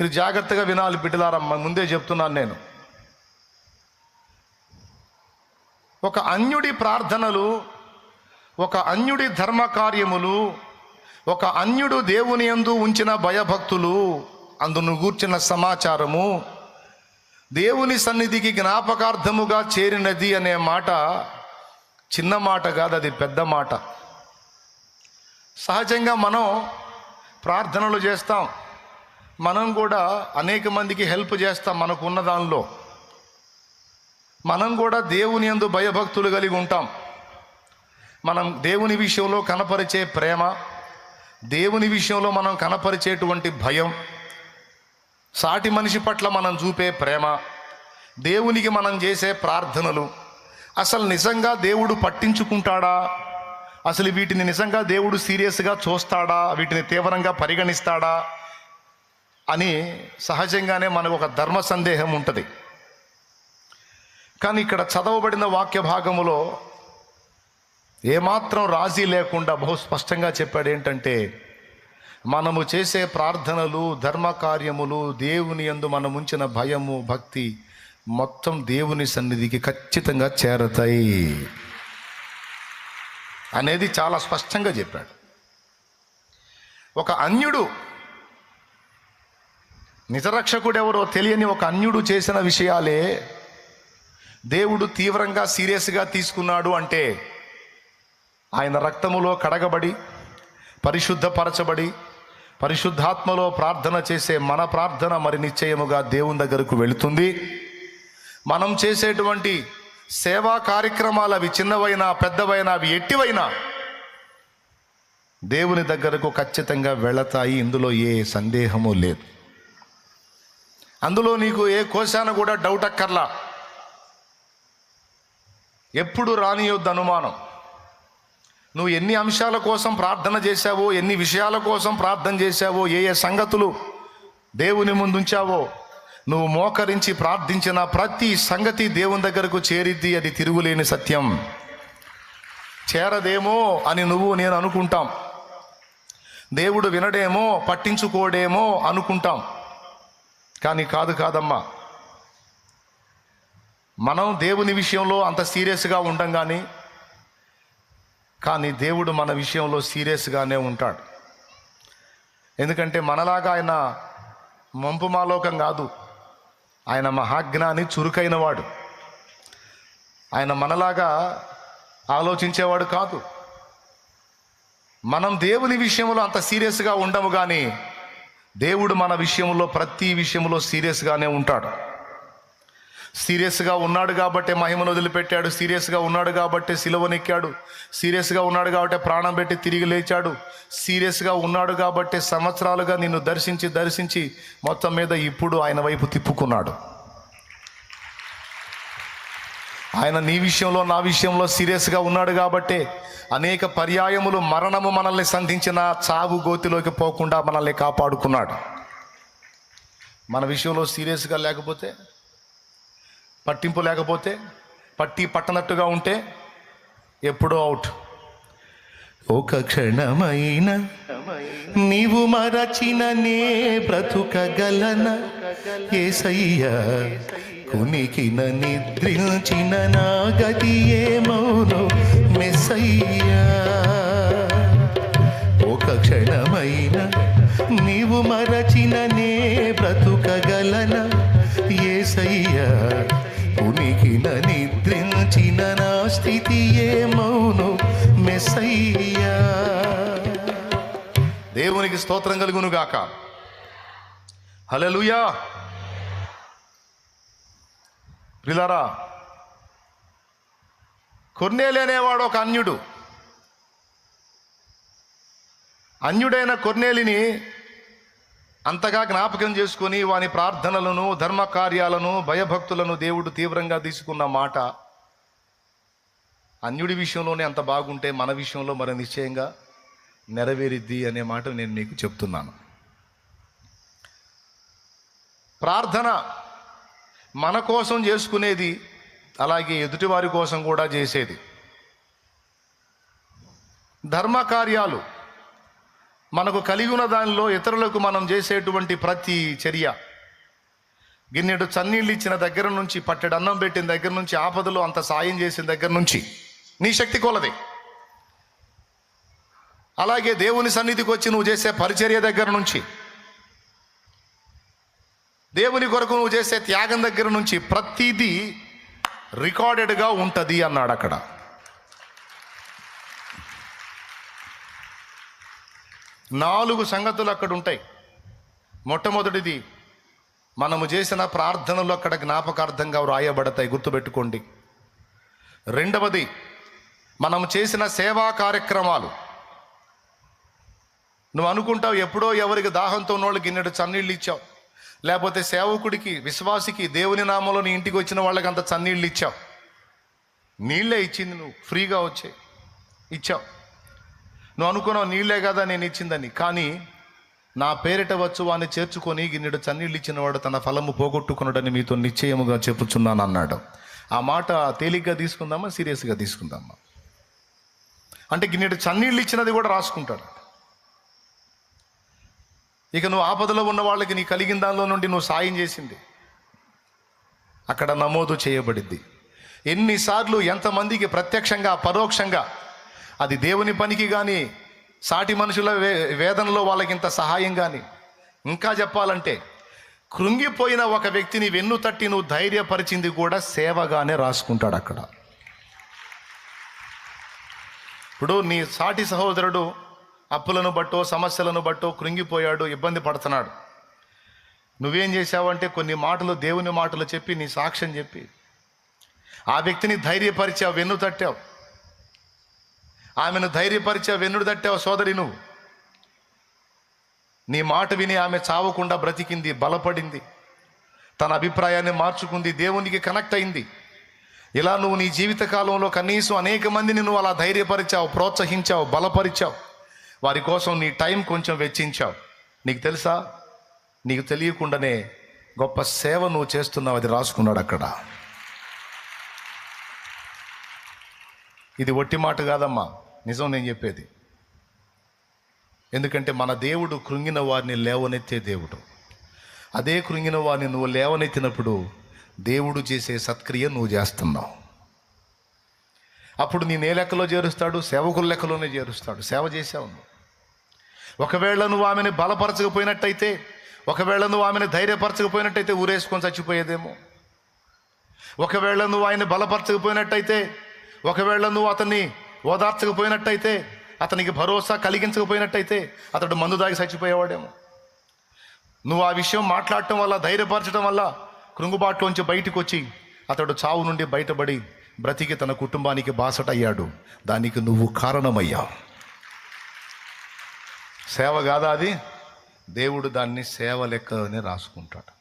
మీరు జాగ్రత్తగా వినాలి బిడ్డలారమ్మ ముందే చెప్తున్నాను నేను. ఒక అన్యుడి ప్రార్థనలు ఒక అన్యుడి ధర్మ కార్యములు ఒక అన్యుడు దేవుని యందు ఉంచిన భయభక్తులు అందును గూర్చిన సమాచారము దేవుని సన్నిధికి జ్ఞాపకార్థముగా చేరినది అనే మాట చిన్న మాట కాదు అది పెద్ద మాట. సహజంగా మనం ప్రార్థనలు చేస్తాం. మనం కూడా అనేక మందికి హెల్ప్ చేస్తాం మనకున్న దానిలో. మనం కూడా దేవుని యందు భయభక్తులు కలిగి ఉంటాం. మనం దేవుని విషయంలో కనపరిచే ప్రేమ దేవుని విషయంలో మనం కనపరిచేటువంటి భయం సాటి మనిషి పట్ల మనం చూపే ప్రేమ దేవునికి మనం చేసే ప్రార్థనలు. అసలు నిజంగా దేవుడు పట్టించుకుంటాడా? అసలు వీటిని నిజంగా దేవుడు సీరియస్గా చూస్తాడా? వీటిని తీవ్రంగా పరిగణిస్తాడా? అని సహజంగానే మనకు ఒక ధర్మ సందేహం ఉంటుంది. కానీ ఇక్కడ చదవబడిన వాక్య భాగములో ఏమాత్రం రాజీ లేకుండా బహు స్పష్టంగా చెప్పాడు ఏంటంటే మనము చేసే ప్రార్థనలు ధర్మ కార్యములు దేవుని యందు మనం ఉంచిన భయము భక్తి మొత్తం దేవుని సన్నిధికి ఖచ్చితంగా చేరతాయి అనేది చాలా స్పష్టంగా చెప్పాడు. ఒక అన్యుడు నిజరక్షకుడు ఎవరో తెలియని ఒక అన్యుడు చేసిన విషయాలే దేవుడు తీవ్రంగా సీరియస్గా తీసుకున్నాడు అంటే ఆయన రక్తములో కడగబడి పరిశుద్ధపరచబడి పరిశుద్ధాత్మలో ప్రార్థన చేసే మన ప్రార్థన మరి నిశ్చయముగా దేవుని దగ్గరకు వెళుతుంది. మనం చేసేటువంటి సేవా కార్యక్రమాలు అవి చిన్నవైనా పెద్దవైనా అవి ఎట్టివైనా దేవుని దగ్గరకు ఖచ్చితంగా వెళతాయి. ఇందులో ఏ సందేహము లేదు. అందులో నీకు ఏ కోశాన కూడా డౌట్ అక్కర్లా. ఎప్పుడు రానియొద్దు అనుమానం. నువ్వు ఎన్ని అంశాల కోసం ప్రార్థన చేశావో ఎన్ని విషయాల కోసం ప్రార్థన చేశావో ఏ ఏ సంగతులు దేవుని ముందుంచావో నువ్వు మోకరించి ప్రార్థించిన ప్రతి సంగతి దేవుని దగ్గరకు చేరిద్ది అది తిరుగులేని సత్యం. చేరదేమో అని నువ్వు నేను అనుకుంటాం. దేవుడు వినడేమో పట్టించుకోడేమో అనుకుంటాం. కానీ కాదు కాదమ్మా. మనం దేవుని విషయంలో అంత సీరియస్గా ఉండం కానీ కానీ దేవుడు మన విషయంలో సీరియస్గానే ఉంటాడు. ఎందుకంటే మనలాగా ఆయన మంపు మాలోకం కాదు. ఆయన మహాజ్ఞాని చురుకైన వాడు ఆయన మనలాగా ఆలోచించేవాడు కాదు. మనం దేవుని విషయంలో అంత సీరియస్గా ఉండము కానీ దేవుడు మన విషయంలో ప్రతి విషయంలో సీరియస్గానే ఉంటాడు. సీరియస్గా ఉన్నాడు కాబట్టి మహిమను వదిలిపెట్టాడు సీరియస్గా ఉన్నాడు కాబట్టి సిలువనెక్కాడు సీరియస్గా ఉన్నాడు కాబట్టి ప్రాణం పెట్టి తిరిగి లేచాడు సీరియస్గా ఉన్నాడు కాబట్టి సంవత్సరాలుగా నిన్ను దర్శించి దర్శించి మొత్తం మీద ఇప్పుడు ఆయన వైపు తిప్పుకున్నాడు. ఆయన నీ విషయంలో నా విషయంలో సీరియస్గా ఉన్నాడు కాబట్టే అనేక పర్యాయములు మరణము మనల్ని సంధించిన చావు గోతిలోకి పోకుండా మనల్ని కాపాడుకున్నాడు. మన విషయంలో సీరియస్గా లేకపోతే పట్టింపు లేకపోతే పట్టి పట్టనట్టుగా ఉంటే ఎప్పుడో అవుట్. ఒక క్షణమైన నీవు మరచిన నే బ్రతుకగలన? ఏసయ్యా కునికిన నిద్రించిన నా గతి ఏమౌను మెస్సయ్యా. ఒక క్షణమైన నీవు మరచిన నే బ్రతుకగలన? ఏసయ్యా ఉనికిన నిద్రించిన నా స్థితి ఏమౌను మెస్సయ్యా. దేవునికి స్తోత్రం కలుగును గాక హల్లెలూయా కొర్నేలి అనేవాడు ఒక అన్యుడు. అన్యుడైన కొర్నేలిని అంతగా జ్ఞాపకం చేసుకొని వాని ప్రార్థనలను ధర్మ కార్యాలను భయభక్తులను దేవుడు తీవ్రంగా తీసుకున్న మాట అన్యుడి విషయంలోనే అంత బాగుంటే మన విషయంలో మరి నిశ్చయంగా నెరవేరిద్ది అనే మాట నేను నీకు చెప్తున్నాను. ప్రార్థన మన కోసం చేసుకునేది అలాగే ఎదుటివారి కోసం కూడా చేసేది. ధర్మ కార్యాలు మనకు కలిగి ఉన్న దానిలో ఇతరులకు మనం చేసేటువంటి ప్రతి చర్య. గిన్నెడు చన్నీళ్ళు ఇచ్చిన దగ్గర నుంచి పట్టెడు అన్నం పెట్టిన దగ్గర నుంచి ఆపదలో అంత సాయం చేసిన దగ్గర నుంచి. నీ శక్తి కొలది. అలాగే దేవుని సన్నిధికి వచ్చి నువ్వు చేసే పరిచర్య దగ్గర నుంచి. దేవుని కొరకు నువ్వు చేసే త్యాగం దగ్గర నుంచి ప్రతిదీ రికార్డెడ్గా ఉంటుంది అన్నాడు అక్కడ. నాలుగు సంగతులు అక్కడ ఉంటాయి. మొట్టమొదటిది మనము చేసిన ప్రార్థనలు అక్కడ జ్ఞాపకార్థంగా వ్రాయబడతాయి గుర్తుపెట్టుకోండి. రెండవది మనం చేసిన సేవా కార్యక్రమాలు. నువ్వు అనుకుంటావు ఎప్పుడో ఎవరికి దాహంతో ఉన్నోళ్ళకి ఇన్నడు చన్నీళ్ళు ఇచ్చావు. లేకపోతే సేవకుడికి విశ్వాసికి దేవుని నామంలో నీ ఇంటికి వచ్చిన వాళ్ళకి అంత చన్నీళ్ళు ఇచ్చావు. నీళ్ళే ఇచ్చింది నువ్వు ఫ్రీగా వచ్చే ఇచ్చావు. నువ్వు అనుకున్నావు నీళ్ళే కదా నేను ఇచ్చిందని కానీ నా పేరిట వచ్చు వాడిని చేర్చుకొని గిన్నెడు చన్నీళ్ళు ఇచ్చినవాడు తన ఫలము పోగొట్టుకున్నాడని మీతో నిశ్చయముగా చెప్పుచున్నాను అన్నాడు. ఆ మాట తేలిగ్గా తీసుకుందామా సీరియస్గా తీసుకుందామా? అంటే గిన్నెడు చన్నీళ్ళు ఇచ్చినది కూడా రాసుకుంటాడు. ఇక నువ్వు ఆపదలో ఉన్న వాళ్ళకి నీ కలిగిన దానిలో నుండి నువ్వు సాయం చేసింది. అక్కడ నమోదు చేయబడింది. ఎన్నిసార్లు ఎంతమందికి ప్రత్యక్షంగా పరోక్షంగా అది దేవుని పనికి కానీ సాటి మనుషుల వే వేదనలో వాళ్ళకి ఇంత సహాయం కానీ ఇంకా చెప్పాలంటే కృంగిపోయిన ఒక వ్యక్తిని వెన్ను తట్టి నువ్వు ధైర్యపరిచింది కూడా సేవగానే రాసుకుంటాడు అక్కడ. ఇప్పుడు నీ సాటి సహోదరుడు అప్పులను బట్టో సమస్యలను బట్టో కృంగిపోయాడు ఇబ్బంది పడుతున్నాడు. నువ్వేం చేశావంటే కొన్ని మాటలు దేవుని మాటలు చెప్పి నీ సాక్ష్యం చెప్పి. ఆ వ్యక్తిని ధైర్యపరిచావు వెన్ను తట్టావు. ఆమెను ధైర్యపరిచావు వెన్నుడు తట్టావు సోదరి నువ్వు. నీ మాట విని ఆమె చావకుండా బ్రతికింది బలపడింది. తన అభిప్రాయాన్ని మార్చుకుంది దేవునికి కనెక్ట్ అయింది. ఇలా నువ్వు నీ జీవితకాలంలో కనీసం అనేక మందిని నువ్వు అలా ధైర్యపరిచావు ప్రోత్సహించావు బలపరిచావు. వారి కోసం నీ టైం కొంచెం వెచ్చించావు. నీకు తెలుసా? నీకు తెలియకుండానే గొప్ప సేవ నువ్వు చేస్తున్నావు అది రాసుకున్నాడు అక్కడ. ఇది ఒట్టి మాట కాదమ్మా. నిజం నేను చెప్పేది. ఎందుకంటే మన దేవుడు కృంగిన వారిని లేవనెత్తే దేవుడు. అదే కృంగిన వారిని నువ్వు లేవనెత్తినప్పుడు దేవుడు చేసే సత్క్రియ నువ్వు చేస్తున్నావు. అప్పుడు నేను ఏ లెక్కలో చేరుస్తాడు? సేవకుల లెక్కలోనే చేరుస్తాడు. సేవ చేసావు నువ్వు. ఒకవేళ నువ్వు ఆమెను బలపరచకపోయినట్టయితే ఒకవేళ నువ్వు ఆమెను ధైర్యపరచకపోయినట్టయితే ఊరేసుకొని చచ్చిపోయేదేమో. ఒకవేళ నువ్వు ఆయన బలపరచకపోయినట్టయితే ఒకవేళ నువ్వు అతన్ని ఓదార్చకపోయినట్టయితే అతనికి భరోసా కలిగించకపోయినట్టయితే అతడు మందు దాగి చచ్చిపోయేవాడేమో. నువ్వు ఆ విషయం మాట్లాడటం వల్ల ధైర్యపరచడం వల్ల కృంగుబాటులోంచి బయటికి వచ్చి అతడు చావు నుండి బయటపడి బ్రతికి తన కుటుంబానికి బాసట అయ్యాడు దానికి నువ్వు కారణమయ్యావు సేవ కాదా అది? దేవుడు దాన్ని సేవ లెక్కనే రాసుకుంటాడు.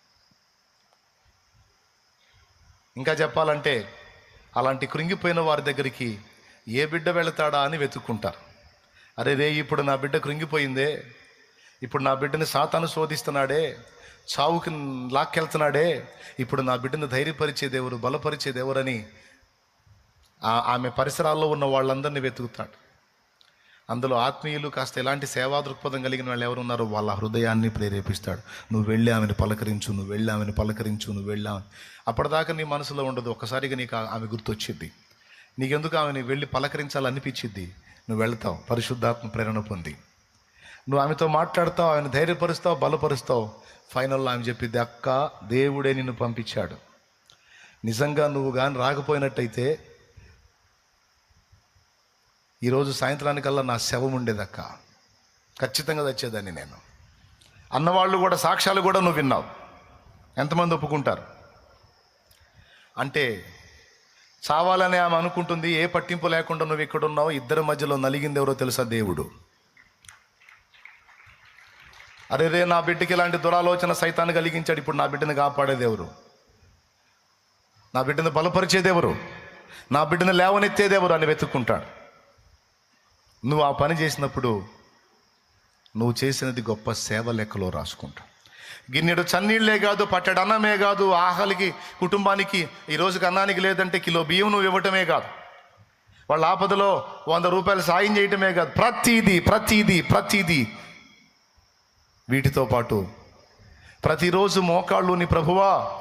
ఇంకా చెప్పాలంటే అలాంటి కృంగిపోయిన వారి దగ్గరికి ఏ బిడ్డ వెళతాడా అని వెతుక్కుంటారు. అరే రే ఇప్పుడు నా బిడ్డ కృంగిపోయిందే. ఇప్పుడు నా బిడ్డని సాతాను శోధిస్తున్నాడే. చావుకి లాక్కెళ్తున్నాడే. ఇప్పుడు నా బిడ్డను ధైర్యపరిచేదేవరు బలపరిచేది ఎవరని ఆమె పరిసరాల్లో ఉన్న వాళ్ళందరినీ వెతుకుతాడు. అందులో ఆత్మీయులు కాస్త ఎలాంటి సేవా దృక్పథం కలిగిన వాళ్ళు ఎవరు ఉన్నారో వాళ్ళ హృదయాన్ని ప్రేరేపిస్తాడు. నువ్వు వెళ్ళి ఆమెను పలకరించు నువ్వు వెళ్ళి ఆమెను పలకరించు నువ్వు వెళ్ళి ఆమె అప్పటిదాకా నీ మనసులో ఉండదు. ఒక్కసారిగా నీకు ఆమె గుర్తొచ్చింది నీకెందుకు ఆమెని వెళ్ళి పలకరించాలనిపించిద్ది? నువ్వు వెళ్తావు పరిశుద్ధాత్మ ప్రేరణ పొంది. నువ్వు ఆమెతో మాట్లాడతావు ఆమెను ధైర్యపరుస్తావు బలపరుస్తావు. ఫైనల్లో ఆమె చెప్పిద్ది అక్క దేవుడే నిన్ను పంపించాడు. నిజంగా నువ్వు కానీ రాకపోయినట్టయితే ఈరోజు సాయంత్రానికల్లా నా శవం ఉండేదక్క. ఖచ్చితంగా తెచ్చేదాన్ని నేను. అన్నవాళ్ళు కూడా సాక్ష్యాలు కూడా నువ్వు విన్నావు. ఎంతమంది ఒప్పుకుంటారు? అంటే చావాలని ఆమె అనుకుంటుంది ఏ పట్టింపు లేకుండా నువ్వు ఇక్కడ ఉన్నావు ఇద్దరి మధ్యలో నలిగింది ఎవరో తెలుసా దేవుడు? అరే రే నా బిడ్డకి ఇలాంటి దురాలోచన సైతాన్ని కలిగించాడు ఇప్పుడు నా బిడ్డని కాపాడేదెవరు నా బిడ్డను బలపరిచేదెవరు నా బిడ్డను లేవనెత్తేది ఎవరు అని వెతుక్కుంటాడు. నువ్వు ఆ పని చేసినప్పుడు నువ్వు చేసినది గొప్ప సేవ లెక్కలో రాసుకుంటా. గిన్నెడు చన్నీళ్ళే కాదు పట్టడన్నమే కాదు ఆకలికి కుటుంబానికి ఈ రోజుకి అన్నానికి లేదంటే కిలో బియ్యం నువ్వు ఇవ్వటమే కాదు. వాళ్ళ ఆపదలో వంద రూపాయలు సాయం చేయటమే కాదు. ప్రతిదీ ప్రతిదీ ప్రతిదీ. వీటితో పాటు ప్రతిరోజు మోకాళ్ళుని ప్రభువా.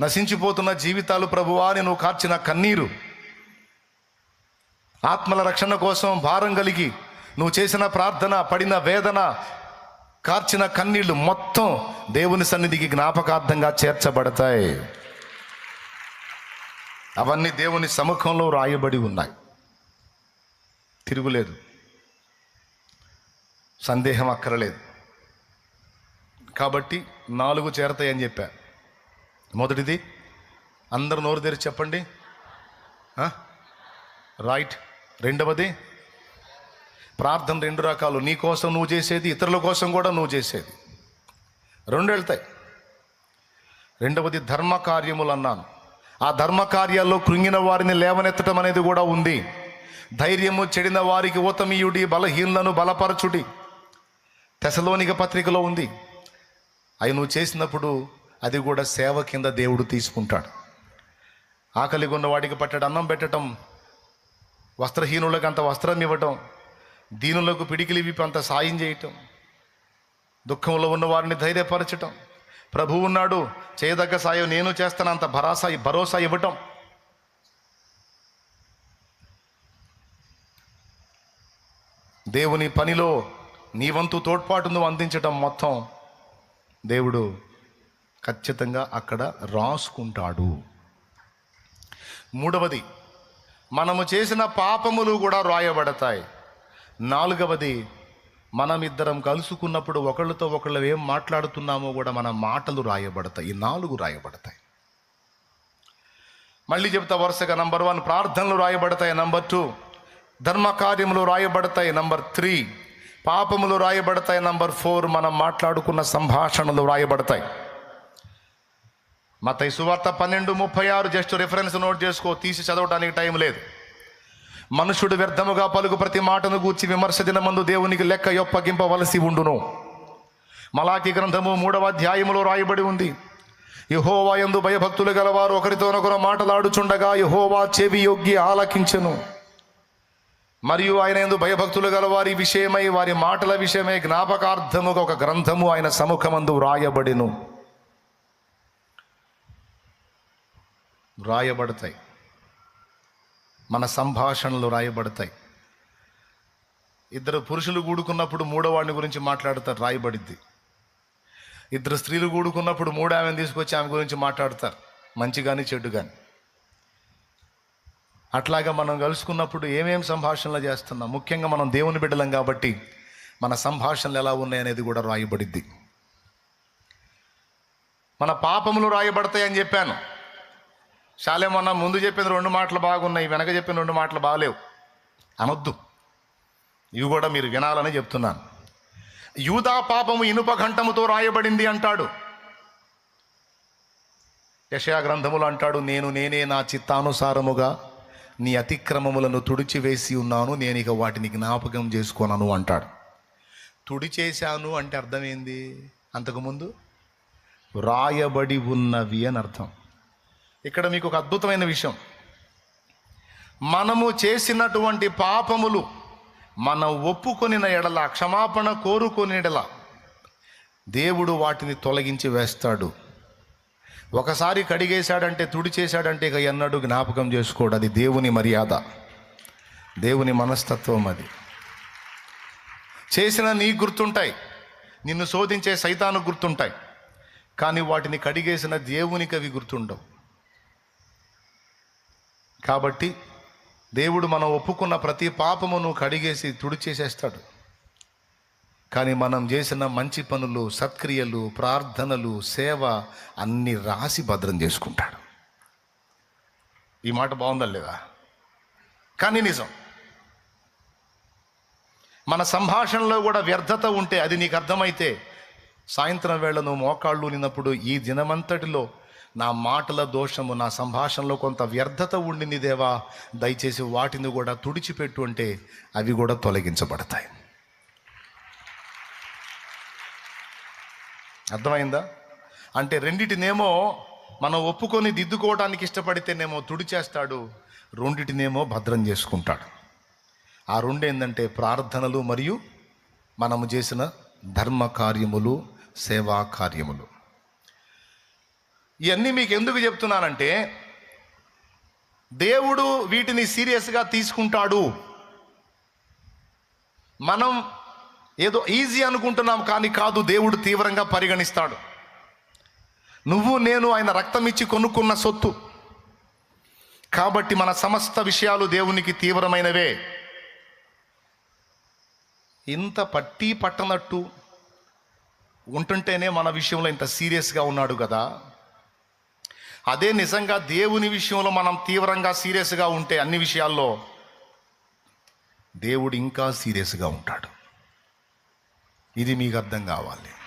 నశించిపోతున్న జీవితాలు ప్రభువా అని నువ్వు కార్చిన కన్నీరు. ఆత్మల రక్షణ కోసం భారం కలిగి నువ్వు చేసిన ప్రార్థన పడిన వేదన కార్చిన కన్నీళ్ళు మొత్తం దేవుని సన్నిధికి జ్ఞాపకార్థంగా చేర్చబడతాయి. అవన్నీ దేవుని సముఖంలో రాయబడి ఉన్నాయి. తిరుగులేదు. సందేహం అక్కరలేదు. కాబట్టి నాలుగు చేరతాయని చెప్పా. మొదటిది అందరు నోరు తెరిచి చెప్పండి. రైట్. రెండవది ప్రార్థన రెండు రకాలు. నీ కోసం నువ్వు చేసేది ఇతరుల కోసం కూడా నువ్వు చేసేది. రెండు వెళ్తాయి రెండవది ధర్మ కార్యములు అన్నాను ఆ ధర్మ కార్యాల్లో కృంగిన వారిని లేవనెత్తడం అనేది కూడా ఉంది. ధైర్యము చెడిన వారికి ఊతమీయుడి బలహీనులను బలపరచుడి. తెసలోనిక పత్రికలో ఉంది. అవి నువ్వు చేసినప్పుడు అది కూడా సేవ కింద దేవుడు తీసుకుంటాడు. ఆకలిగొన్న వాడికి పట్టడం అన్నం పెట్టడం వస్త్రహీనులకు అంత వస్త్రం ఇవ్వటం దీనులకు పిడికిలి విప్పి అంత సాయం చేయటం దుఃఖంలో ఉన్న వారిని ధైర్యపరచటం ప్రభు ఉన్నాడు చేయదగ్గ సాయం నేను చేస్తాను అంత భరోసా భరోసా ఇవ్వటం. దేవుని పనిలో నీ వంతు తోడ్పాటు నువ్వు అందించటం మొత్తం దేవుడు ఖచ్చితంగా అక్కడ రాసుకుంటాడు. మూడవది మనము చేసిన పాపములు కూడా రాయబడతాయి. నాలుగవది మనమిద్దరం కలుసుకున్నప్పుడు ఒకళ్ళతో ఒకళ్ళు ఏం మాట్లాడుతున్నామో కూడా మన మాటలు రాయబడతాయి. ఈ నాలుగు రాయబడతాయి. మళ్ళీ చెప్తా వరుసగా నంబర్ వన్ ప్రార్థనలు రాయబడతాయి. నంబర్ టూ ధర్మ కార్యములు రాయబడతాయి. నంబర్ త్రీ పాపములు రాయబడతాయి. నంబర్ ఫోర్ మనం మాట్లాడుకున్న సంభాషణలు రాయబడతాయి. మత సువార్త పన్నెండు ముప్పై ఆరు జస్ట్ రిఫరెన్స్ నోట్ చేసుకో తీసి చదవడానికి టైం లేదు. మనుషుడు వ్యర్థముగా పలుకు ప్రతి మాటను గూర్చి విమర్శ దినమందు దేవునికి లెక్క యొప్పగింపవలసి ఉండును. మలాకి గ్రంథము మూడవ అధ్యాయములో రాయబడి ఉంది. యహోవా యందు భయభక్తులు గలవారు ఒకరితోనొకరు మాటలాడుచుండగా యహోవా చెవి యొగ్గి ఆలకించెను. మరియు ఆయన ఎందు భయభక్తులు గలవారి విషయమై వారి మాటల విషయమై జ్ఞాపకార్థముగా ఒక గ్రంథము ఆయన సముఖమందు వ్రాయబడిను రాయబడతాయి. మన సంభాషణలు రాయబడతాయి. ఇద్దరు పురుషులు కూడుకున్నప్పుడు మూడోవాడిని గురించి మాట్లాడతారు రాయబడిద్ది. ఇద్దరు స్త్రీలు కూడుకున్నప్పుడు మూడో ఆమెను తీసుకొచ్చి ఆమె గురించి మాట్లాడతారు మంచి కానీ చెడు కానీ అట్లాగా మనం కలుసుకున్నప్పుడు ఏమేం సంభాషణలు చేస్తున్నాం? ముఖ్యంగా మనం దేవుని బిడ్డలం కాబట్టి మన సంభాషణలు ఎలా ఉన్నాయనేది కూడా రాయబడిద్ది. మన పాపములు రాయబడతాయని చెప్పాను. శాలేమన్న ముందు చెప్పిన రెండు మాటలు బాగున్నాయి వెనక చెప్పిన రెండు మాటలు బాగలేవు అనొద్దు. ఇవి కూడా మీరు వినాలని చెప్తున్నాను. యూదా పాపము ఇనుప ఘంటముతో రాయబడింది అంటాడు. యషయా గ్రంథములు అంటాడు నేను నేనే నా చిత్తానుసారముగా నీ అతిక్రమములను తుడిచివేసి ఉన్నాను నేను ఇక వాటిని జ్ఞాపకం చేసుకున్నాను అంటాడు. తుడిచేశాను అంటే అర్థమైంది అంతకుముందు రాయబడి ఉన్నవి అని అర్థం. ఇక్కడ మీకు ఒక అద్భుతమైన విషయం. మనము చేసినటువంటి పాపములు మనం ఒప్పుకొనిన ఎడల క్షమాపణ కోరుకొని ఎడల దేవుడు వాటిని తొలగించి వేస్తాడు. ఒకసారి కడిగేశాడంటే తుడి చేశాడంటే ఇక ఎన్నడూ జ్ఞాపకం చేసుకోడు. అది దేవుని మర్యాద. దేవుని మనస్తత్వం అది. చేసిన నీ గుర్తుంటాయి. నిన్ను శోధించే సైతాను గుర్తుంటాయి. కానీ వాటిని కడిగేసిన దేవునికి అవి గుర్తుండవు. కాబట్టి దేవుడు మనం ఒప్పుకున్న ప్రతి పాపమును కడిగేసి తుడిచేసేస్తాడు. కానీ మనం చేసిన మంచి పనులు సత్క్రియలు ప్రార్థనలు సేవ అన్నీ రాసి భద్రం చేసుకుంటాడు. ఈ మాట బాగుందా లేదా? కానీ నిజం. మన సంభాషణలో కూడా వ్యర్థత ఉంటే అది నీకు అర్థమైతే సాయంత్రం వేళ నువ్వు మోకాళ్ళు నిన్నప్పుడు ఈ దినమంతటిలో నా మాటల దోషము నా సంభాషణలో కొంత వ్యర్థత ఉండింది దేవా. దయచేసి వాటిని కూడా తుడిచిపెట్టు అంటే అవి కూడా తొలగించబడతాయి. అర్థమైందా? అంటే రెండిటినేమో మనం ఒప్పుకొని దిద్దుకోవడానికి ఇష్టపడితేనేమో తుడిచేస్తాడు రెండిటినేమో భద్రం చేసుకుంటాడు. ఆ రెండు ఏంటంటే ప్రార్థనలు మరియు మనము చేసిన ధర్మ కార్యములు సేవా కార్యములు ఇవన్నీ మీకు ఎందుకు చెప్తున్నానంటే దేవుడు వీటిని సీరియస్గా తీసుకుంటాడు. మనం ఏదో ఈజీ అనుకుంటున్నాం కానీ కాదు దేవుడు తీవ్రంగా పరిగణిస్తాడు. నువ్వు నేను ఆయన రక్తం ఇచ్చి కొనుక్కున్న సొత్తు. కాబట్టి మన సమస్త విషయాలు దేవునికి తీవ్రమైనవే. ఇంత పట్టి పట్టనట్టు ఉంటుంటేనే మన విషయంలో ఇంత సీరియస్గా ఉన్నాడు కదా. అదే నిజంగా దేవుని విషయంలో మనం తీవ్రంగా సీరియస్గా ఉంటే అన్ని విషయాల్లో దేవుడు ఇంకా సీరియస్గా ఉంటాడు. ఇది మీకు అర్థం కావాలి.